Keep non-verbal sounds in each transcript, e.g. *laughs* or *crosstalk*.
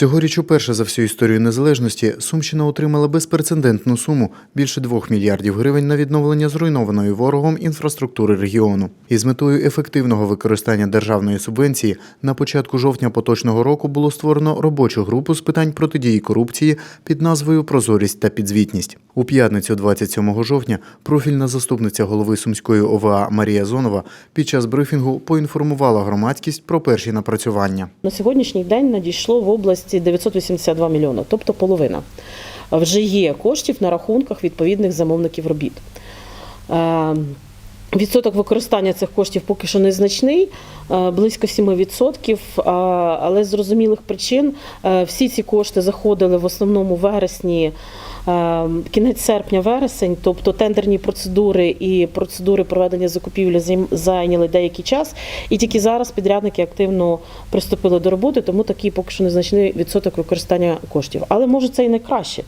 Цьогоріч уперше за всю історію незалежності Сумщина отримала безпрецедентну суму більше 2 мільярдів гривень на відновлення зруйнованої ворогом інфраструктури регіону. Із метою ефективного використання державної субвенції на початку жовтня поточного року було створено робочу групу з питань протидії корупції під назвою Прозорість та підзвітність. У п'ятницю, 27 жовтня, профільна заступниця голови Сумської ОВА Марія Зонова під час брифінгу поінформувала громадськість про перші напрацювання. На сьогоднішній день надійшло в області 982 мільйони, тобто половина. Вже є коштів на рахунках відповідних замовників робіт. Е, Відсоток використання цих коштів поки що незначний, е, близько 7%, але з зрозумілих причин е, всі ці кошти заходили в основному вересні, е, кінець серпня-вересень, тобто тендерні процедури і процедури проведення закупівлі зайняли деякий час, і тільки зараз підрядники активно приступили до роботи, тому такий поки що незначний відсоток використання коштів. Але може це і не краще.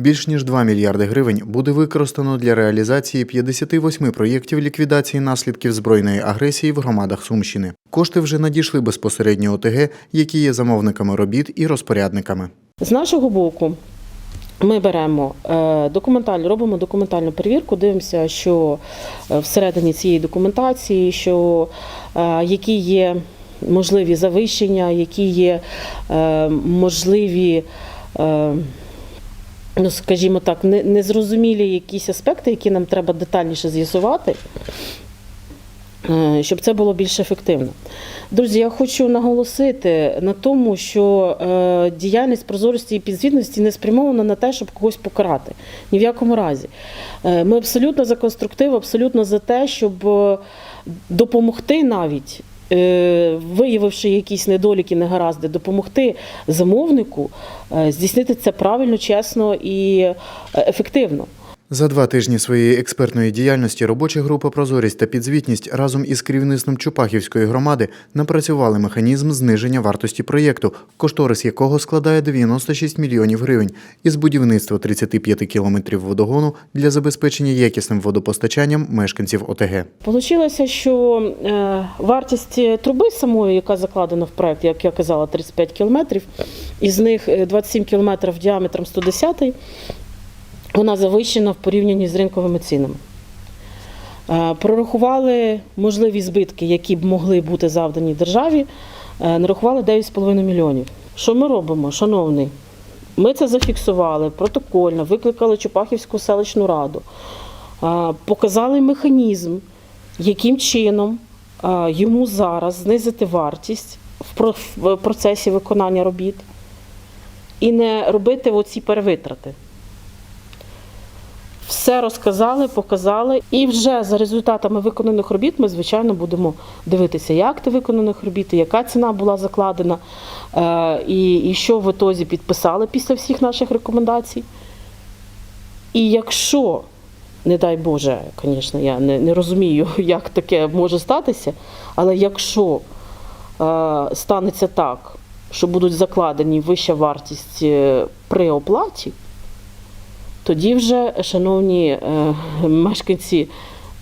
Більш ніж 2 мільярди гривень буде використано для реалізації 58 проєктів ліквідації наслідків збройної агресії в громадах Сумщини. Кошти вже надійшли безпосередньо ОТГ, які є замовниками робіт і розпорядниками. З нашого боку. Ми беремо е, документальну, робимо документальну перевірку, дивимося, що е, всередині цієї документації, що е, які є можливі завищення, які є можливі, ну скажімо так, не- незрозумілі якісь аспекти, які нам треба детальніше з'ясувати. е, Щоб це було більш ефективно. Друзі, я хочу наголосити на тому, що е, діяльність прозорості і підзвітності не спрямована на те, щоб когось покарати. Ні в якому разі. Е, ми абсолютно за конструктив, абсолютно за те, щоб допомогти навіть. Е, Виявивши якісь недоліки, негаразди, допомогти замовнику е, здійснити це правильно, чесно і е, ефективно. За два тижні своєї експертної діяльності робоча група Прозорість та підзвітність разом із керівництвом Чупахівської громади напрацювали механізм зниження вартості проєкту, кошторис якого складає 96 мільйонів гривень, із будівництва 35 кілометрів водогону для забезпечення якісним водопостачанням мешканців ОТГ. Получилося, що е, вартість труби самої, яка закладена в проект, як я казала, 35 кілометрів, із них е, 27 кілометрів діаметром 110, вона завищена в порівнянні з ринковими цінами. Е, Прорахували можливі збитки, які б могли бути завдані державі, е, нарахували 9,5 мільйонів. Що ми робимо, шановний? Ми це зафіксували протокольно, викликали Чупахівську селищну раду, показали механізм, яким чином йому зараз знизити вартість в процесі виконання робіт і не робити оці перевитрати. Все розказали, показали, і вже за результатами виконаних робіт ми, звичайно, будемо дивитися, як ти виконаних робіт, яка ціна була закладена, е, і, що в ітозі підписали після всіх наших рекомендацій. І якщо, не дай Боже, звісно, я не, не розумію, *laughs* як таке може статися, але якщо е, станеться так, що будуть закладені вища вартість е, при оплаті, тоді вже, шановні е, мешканці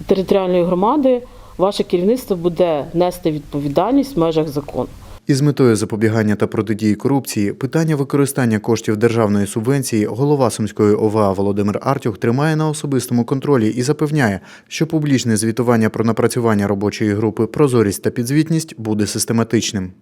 територіальної громади, ваше керівництво буде нести відповідальність в межах закону. Із метою запобігання та протидії корупції питання використання коштів державної субвенції голова Сумської ОВА Володимир Артюх тримає на особистому контролі і запевняє, що публічне звітування про напрацювання робочої групи Прозорість та підзвітність буде систематичним.